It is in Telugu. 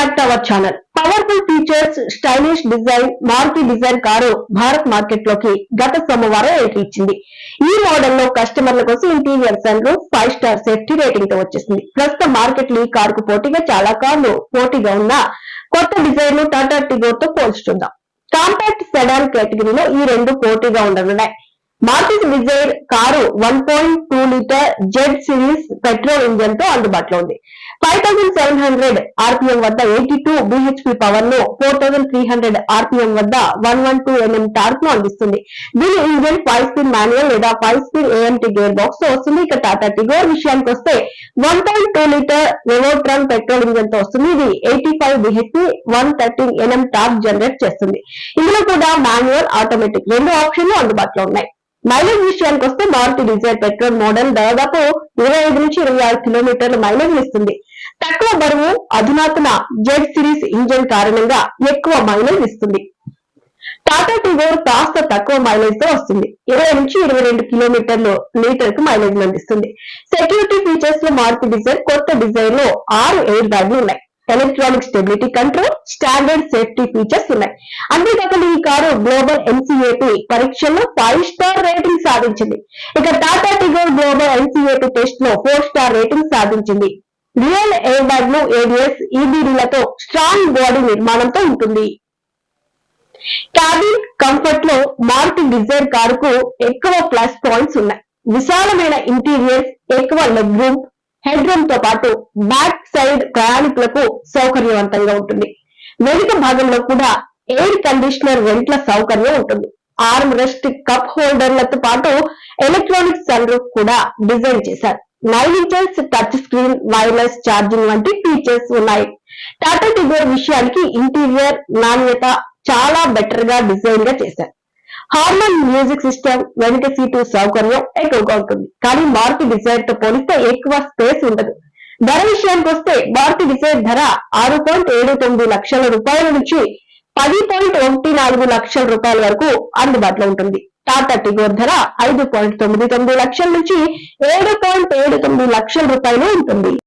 Back our channel powerful features stylish design Maruti design car Bharat మార్కెట్లోకి గత సోమవారం ఎంట్రీ ఇచ్చింది ఈ మోడల్లో కస్టమర్ల కోసం interior sun roof five star safety రేటింగ్తో వచ్చేసింది. ప్రస్తుత మార్కెట్లో ఈ కారుకు పోటీగా చాలా కార్లు పోటీగా ఉన్న కొత్త డిజైన్ను టాటా టిగోర్తో పోల్చుకుందాం కాంపాక్ట్ సెడాన్ కేటగిరీలో ఈ రెండు పోటీగా ఉండనున్నాయి. Market Dzire car one point two litre Z series petrol ఇంజన్తో అందుబాటులో ఉంది. Five thousand seven hundred RPM వద్ద eighty two BHP పవర్ను four thousand three hundred RPM వద్ద వన్ వన్ టూ ఎంఎం టార్క్ను అందిస్తుంది. దీని ఇంజన్ ఫైవ్ స్పీడ్ మాన్యువల్ లేదా ఫైవ్ స్పీడ్ ఏఎంటీ గేర్ బాక్స్తో వస్తుంది ఇక టాటా టిగోర్ విషయానికి వస్తే one point two litre Revotron petrol ఇంజన్తో వస్తుంది. ఇది eighty five BHP one thirteen NM torque generate చేస్తుంది. ఇందులో కూడా మాన్యువల్ ఆటోమేటిక్ రెండు ఆప్షన్లు అందుబాటులో ఉన్నాయి. మైలేజ్ విషయానికి వస్తే మారుతి డిజైర్ పెట్రోల్ మోడల్ దాదాపు ఇరవై ఐదు నుంచి ఇరవై ఆరు కిలోమీటర్ల మైలేజ్ ఇస్తుంది. తక్కువ బరువు అధునాతన జెడ్ సిరీస్ ఇంజన్ కారణంగా ఎక్కువ మైలేజ్ ఇస్తుంది. టాటా టిగోర్ కాస్త తక్కువ మైలేజ్తో వస్తుంది. ఇరవై నుంచి ఇరవై రెండు కిలోమీటర్లు లీటర్కు మైలేజ్ అందిస్తుంది. సెక్యూరిటీ ఫీచర్స్లో మారుతి డిజైన్ కొత్త డిజైన్లో ఆరు ఎయిర్ బ్యాగ్లు ఉన్నాయి. Electronic stability control standard safety features ఉన్నాయి. అంతేకాకుండా ఈ కారు గ్లోబల్ ఎన్సీఏపీ పరీక్షల్లో ఫైవ్ స్టార్ రేటింగ్ సాధించింది. ఇక టాటా టిగోర్ గ్లోబల్ ఎన్సీఏపీ టెస్ట్లో ఫోర్ స్టార్ రేటింగ్ సాధించింది. రియల్ ఎయిర్ బ్యాగ్లు ఏబిఎస్ ఈబీడీలతో స్ట్రాంగ్ బాడీ నిర్మాణంతో ఉంటుంది. క్యాబిన్ కంఫర్ట్లో మారుతి డిజైర్ కారుకు ఎక్కువ ప్లస్ పాయింట్స్ ఉన్నాయి. విశాలమైన ఇంటీరియర్ ఎక్కువ లెగ్ రూమ్ హెడ్ రూమ్తో పాటు బ్యాక్ సైడ్ ప్రయాణికులకు సౌకర్యవంతంగా ఉంటుంది. వెనుక భాగంలో కూడా ఎయిర్ కండిషనర్ వెంట్ల సౌకర్యం ఉంటుంది. ఆర్మ్ రెస్ట్ కప్ హోల్డర్లతో పాటు ఎలక్ట్రానిక్ సన్ రూఫ్ కూడా డిజైన్ చేశారు. Nine inches touch screen wireless charging వంటి ఫీచర్స్ ఉన్నాయి. టాటా టిగోర్ విషయానికి ఇంటీరియర్ నాణ్యత చాలా బెటర్గా డిజైన్గా చేశారు. హార్మోన్ మ్యూజిక్ సిస్టమ్ వెనుక సీటు సౌకర్యం ఎక్కువగా ఉంటుంది. కానీ మారుతి డిజైర్తో పోలిస్తే ఎక్కువ స్పేస్ ఉండదు. ధర విషయానికి వస్తే భారతి డిజైర్ ధర ఆరు పాయింట్ ఏడు తొమ్మిది లక్షల రూపాయల నుంచి పది పాయింట్ ఒకటి నాలుగు లక్షల రూపాయల వరకు అందుబాటులో ఉంటుంది. టాటా టిగోర్ ధర ఐదు పాయింట్ తొమ్మిది తొమ్మిది లక్షల నుంచి ఏడు పాయింట్ ఏడు తొమ్మిది లక్షల రూపాయలు ఉంటుంది.